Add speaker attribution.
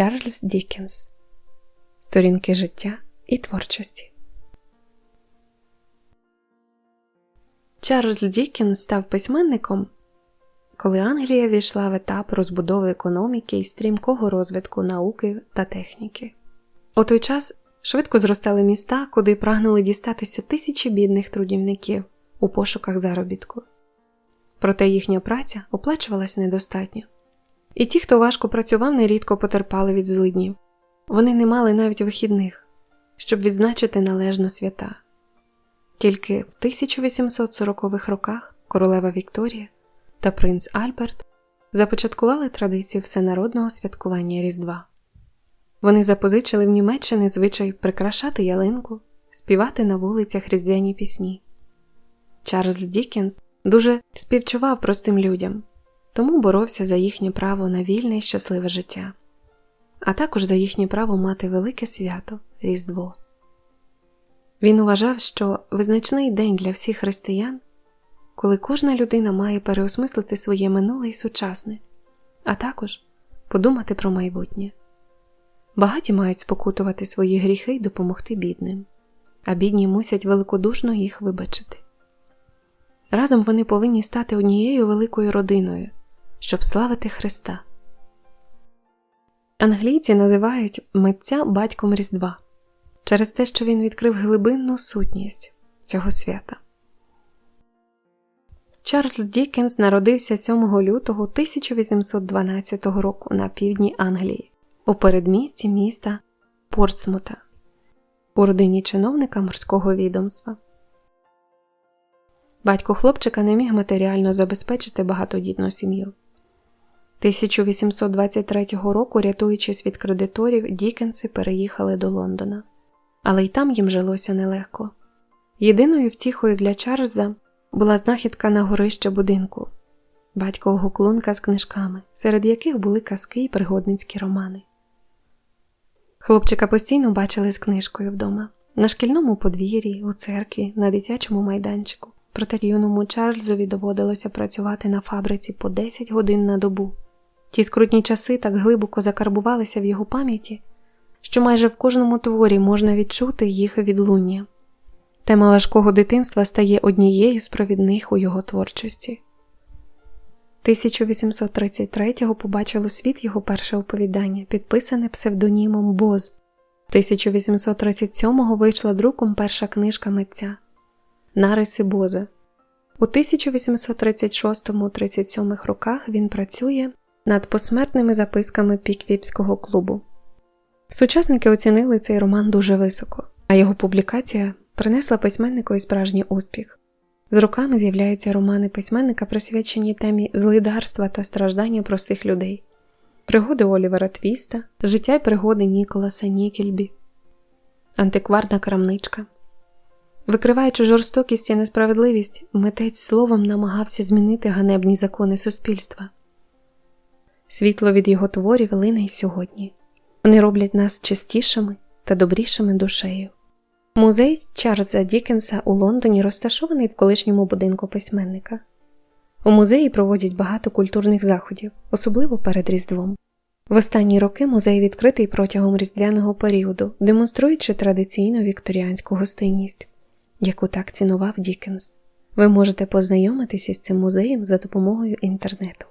Speaker 1: Чарльз Діккенс Сторінки життя і творчості. Чарльз Діккенс став письменником, коли Англія війшла в етап розбудови економіки і стрімкого розвитку науки та техніки. У той час швидко зростали міста, куди прагнули дістатися тисячі бідних трудівників у пошуках заробітку. Проте їхня праця оплачувалась недостатньо. І ті, хто важко працював, нерідко потерпали від злиднів. Вони не мали навіть вихідних, щоб відзначити належно свята. Тільки в 1840-х роках королева Вікторія та принц Альберт започаткували традицію всенародного святкування Різдва. Вони запозичили в Німеччині звичай прикрашати ялинку, співати на вулицях різдвяні пісні. Чарльз Діккенс дуже співчував простим людям, тому боровся за їхнє право на вільне і щасливе життя, а також за їхнє право мати велике свято Різдво. Він вважав, що визначний день для всіх християн, коли кожна людина має переосмислити своє минуле і сучасне, а також подумати про майбутнє. Багаті мають спокутувати свої гріхи й допомогти бідним, а бідні мусять великодушно їх вибачити. Разом вони повинні стати однією великою родиною, щоб славити Христа. Англійці називають митця батьком Різдва через те, що він відкрив глибинну сутність цього свята. Чарльз Діккенс народився 7 лютого 1812 року на півдні Англії у передмісті міста Портсмута у родині чиновника морського відомства. Батько хлопчика не міг матеріально забезпечити багатодітну сім'ю. 1823 року, рятуючись від кредиторів, Дікенси переїхали до Лондона, але й там їм жилося нелегко. Єдиною втіхою для Чарльза була знахідка на горище будинку, батькового клунка з книжками, серед яких були казки й пригодницькі романи. Хлопчика постійно бачили з книжкою вдома, на шкільному подвір'ї, у церкві, на дитячому майданчику. Проте юному Чарльзові доводилося працювати на фабриці по 10 годин на добу. Ті скрутні часи так глибоко закарбувалися в його пам'яті, що майже в кожному творі можна відчути їх відлуння. Тема важкого дитинства стає однією з провідних у його творчості. 1833-го побачило світ його перше оповідання, підписане псевдонімом Боз. 1837-го вийшла друком перша книжка митця Нариси Боза. У 1836-37 роках він працює над посмертними записками Піквіпського клубу. Сучасники оцінили цей роман дуже високо, а його публікація принесла письменникові справжній успіх. З роками з'являються романи письменника, присвячені темі злидарства та страждання простих людей, пригоди Олівера Твіста, життя й пригоди Ніколаса Нікельбі, Антикварна крамничка. Викриваючи жорстокість і несправедливість, митець словом намагався змінити ганебні закони суспільства. Світло від його творів лине й сьогодні. Вони роблять нас чистішими та добрішими душею. Музей Чарльза Дікенса у Лондоні розташований в колишньому будинку письменника. У музеї проводять багато культурних заходів, особливо перед Різдвом. В останні роки музей відкритий протягом різдвяного періоду, демонструючи традиційну вікторіанську гостинність, яку так цінував Дікенс. Ви можете познайомитися з цим музеєм за допомогою інтернету.